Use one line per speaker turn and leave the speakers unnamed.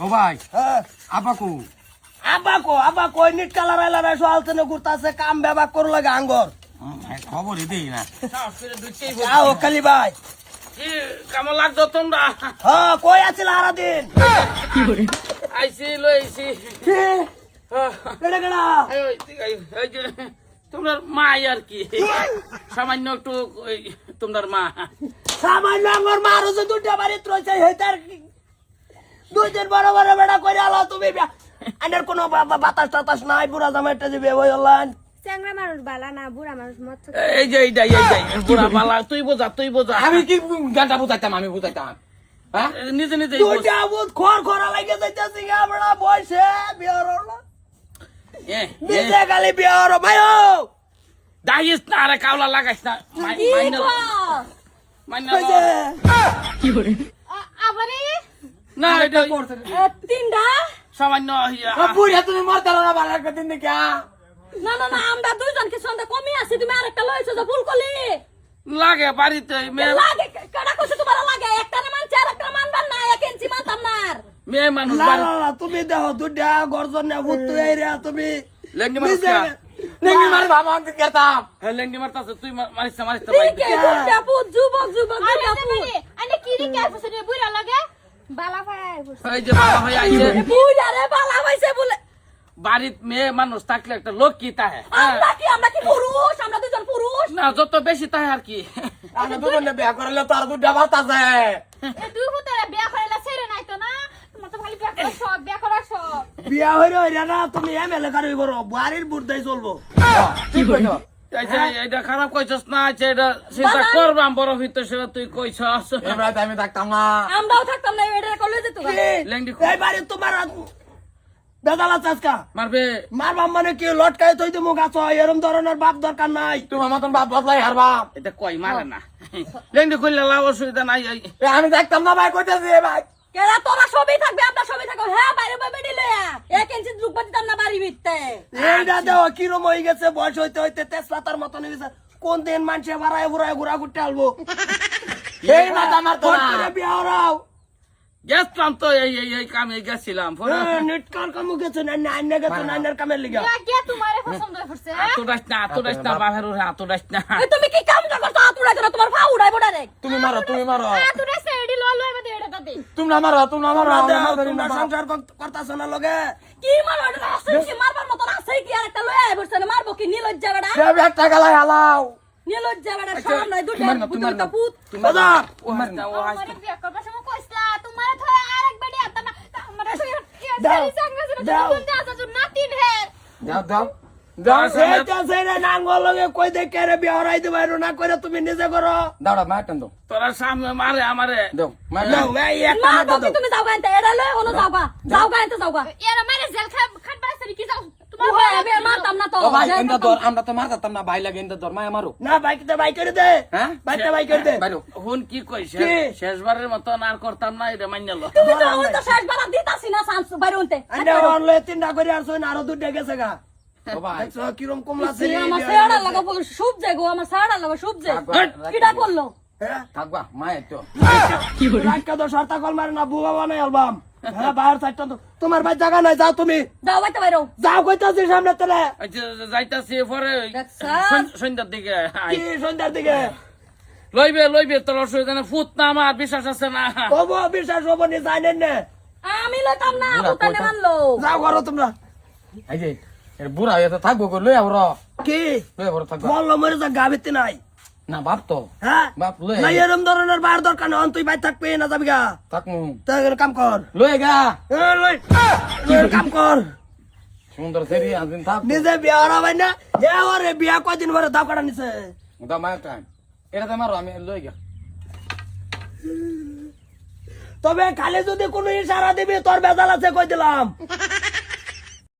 ও ভাই
হ্যাঁ।
আপাকু
আবা কো আবা কো নিট কালার আইলা রে সোয়ালতে ঘুরতাছে কাম ব্যবা করো লাগে আঙ্গর।
খবরই দেই না।
আও কালি ভাই।
কেমন লাগতো তোমরা?
হ্যাঁ কই আছিল হারা দিন
আইসি লইছি
কি? কেডা কেডা?
তোমার মা আর কি। সামান্য একটু তোমার মা।
সামান্য আঙ্গর মারো যে দুটা বাড়ি ত্রইছে হেতার দুই দিন বড় বড় বেড়া করে আলো তুমি আন্ডার কোনো বাতাস টাতাস নাই বুড়া জামাইটা দিবে ওই হলান
চ্যাংরা মানুষ বালা না বুড়া মানুষ মত
এই যে এইটা এইটাই বুড়া বালা তুই বোঝা তুই বোঝা।
আমি কি গানটা বুঝাইতাম আমি বুঝাইতাম হ্যাঁ?
নিজে নিজে
দুইটা বুত খর খরা লাগে যাইতাছি গা বড়া বিয়ার হলো। নিজে খালি বিয়ার ভাইও
দাইস না আরে কাউলা লাগাইস না। মাই- মাইনা মাইনা
আবারে?
না এটা
তিনটা?
সামান্য
বুড়িয়া তুমি মরতে না ভালো একটা দিন দেখে
না না না আমরা দুইজনকে সন্ধ্যা কমই আছে তুমি আরেকটা লইছো যে ফুলকলি
লাগে বাড়িতে
লাগে কেডা কইছে তোমার লাগে? একটা না মানছে আরেকটা মানবার না এক ইঞ্চি মানতাম না আর।
মেয়ে মানুষ
না
বাড়ি
না না তুমি দেখো দুটা গর্জন না ভূত এই রে তুমি
লেঙ্গি মানুষ
মার আমি
হ্যাঁ লেঙ্গি মারতাছে তুই মারিস মারিস
যুবক যুবক দুইটা পুত
আনে কিরি কে ফুসনে বুইরা লাগে বালা ফায়
এই যে বাবা হয়ে আইছে।
বুইড়া বালা হইছে বলে।
বাড়িত মেয়ে মানুষ থাকলে একটা লোক কি তাহে?
আমরা কি আমরা কি পুরুষ? আমরা দুজন পুরুষ?
না যত বেশি তাহে আর কি।
আমি দুজনে বিয়া করলে তোর দুটা বাত আছে।
এ হুতারে বিয়া করাইলা ছেড়ে নাই তো না? তোমার তো খালি বিয়া করা সব বিয়া করা সব।
বিয়া হইরে হইরে না তুমি এম এল এ কারই করো বাড়ির বুড়দাই চলবো।
কইছো?
যে এটা খারাপ কইছস না যে এটা চিন্তা করবাম বড় হইতে সেটা তুই কইছস।
এবার আমি থাকতাম না।
আমরাও থাকতাম না এটা কলে যেত
কি?
লেংডি
এই বাড়ির তোমার বেদালা চাচকা
মারবে।
মারবাম মানে কি? তুমি গাছ এরম ধরনের বাপ দরকার নাই।
তোমার মতন বাপ বদলাই হারবা
এটা কই মারে না। লেংডি কইলে লাভ অসুবিধা নাই
আমি থাকতাম না ভাই কইতেছি ভাই।
কেরা তোরা সবই থাকবে আমরা সবই থাকব। হ্যাঁ বাইরে বাইরে দিলে এক ইঞ্চি লুক দিতাম না বাড়ি ভিততে
এইটা দেওয়া কিরম হয়ে গেছে? বয়স হইতে হইতে তেজপাতার মতন হয়ে গেছে। কোন দিন মানুষে বাড়ায় ঘুরায় ঘুরা ঘুরতে আলবো?
এই মাথা মারতো
ফট বিয়া হরাও।
গেছিলাম তো এই এই এই কামে গেছিলাম পরে
নিটকার গেছে? না আইনে গেছে না আইনের কামের লিগা।
লাগে তোমারে পছন্দ?
আতো ডাস না আতো ডাস না বাহের আতো ডাস না।
তুমি কি কাম করছ? তোমার ফা উড়াই বড়া রে
তুমি মারো তুমি মারো। তুমি না মারো তুমি না মারো
তোমরা। সংসার কর- না লগে?
কি মারো এটা আছে কি? মারবার মতন আছে কি? আর একটা লয়ে আই না মারবো কি? নীলজ্জা বেড়া
সে ব্যাগ টাকা লাই হালাও।
শরম নাই দুটো
না।
পুত
বাবা,
ও হাস ও হাস
বিয়া করবার সময় কইছলা তোমারে ধরে আরেক বেডি আতা না। আমারে
দাও, দাও।
হে
দাও।
তুমি নিজে করো।
দাওড়া মার টান দাও।
তোরা সামনে মারে আমারে।
দাও মার
দাও,
না
মাথা
বাকি
দাও।
তুমি যাও গাইতে এটা লয়ে হলো যাও গা যাও গাইতে যাও গা।
এরা মারে জেল খাটবা কি যাও? তোমার
ও ভাই আমি আর মারতাম না
ভাই
যে
এন্ডা দর আমরা তো মারতাম না ভাই লাগে দর মায়া মারো
না বাইক করে দে।
হ্যাঁ?
করে দে।
হুন কি কই
কি?
শেষ- শেষবারের মতন আর করতাম না এটা মাইনাল
তুমি তো আমার শেষ বার দিতাছি না বাইরে
তিনটা করে আর আরও দুটা গেছে গা। কিরম কমলা
আমার সেড়া লাগা শুভ যায় গো আমার সেড়া লাগা শুভ যায়। কিডা করল?
হ্যাঁ?
থাকবা মায়ের তো।
রাতটা তো সর্তা কল মারে না বুবা বানাই আলবাম হ্যাঁ তোমার ভাই জায়গা নাই যাও তুমি।
যাও বাইতে বাইরো।
যাও কইতাছি সামনে তেলে
আচ্ছা, যাইতাছি পরে ওই
দেখছা?
সন- সন্ধ্যার দিকে।
কি সন্ধ্যার দিকে?
লইবে লইবে তোর অসুবিধা না ফুট না আমার বিশ্বাস আছে না।
হব বিশ্বাস হব নি জানেন না।
আমি লইতাম না মানলো।
যাও করো তোমরা।
এই বুড়া হয়ে থাকব লই আবর
কি? বলল মরে যা গাবিতে নাই।
না বাপ তো।
হ্যাঁ?
বাপ লই
না এরম ধরনের বার দরকার নেই তুই বাইর থাকবে না যাবি গা।
থাকমু।
কাম কর।
লই গা।
এ, লই। কাম কর।
সুন্দর সেরি আদিন থাক।
নিজে বিয়া হরা ভাই না এ ওরে বিয়া কয়দিন পরে দাও কাটা নিছে?
দা মায়ের টাইম। এটা তো মারো আমি লই গা
তবে খালি যদি কোনো ইশারা দিবি তোর বেজাল আছে কই দিলাম?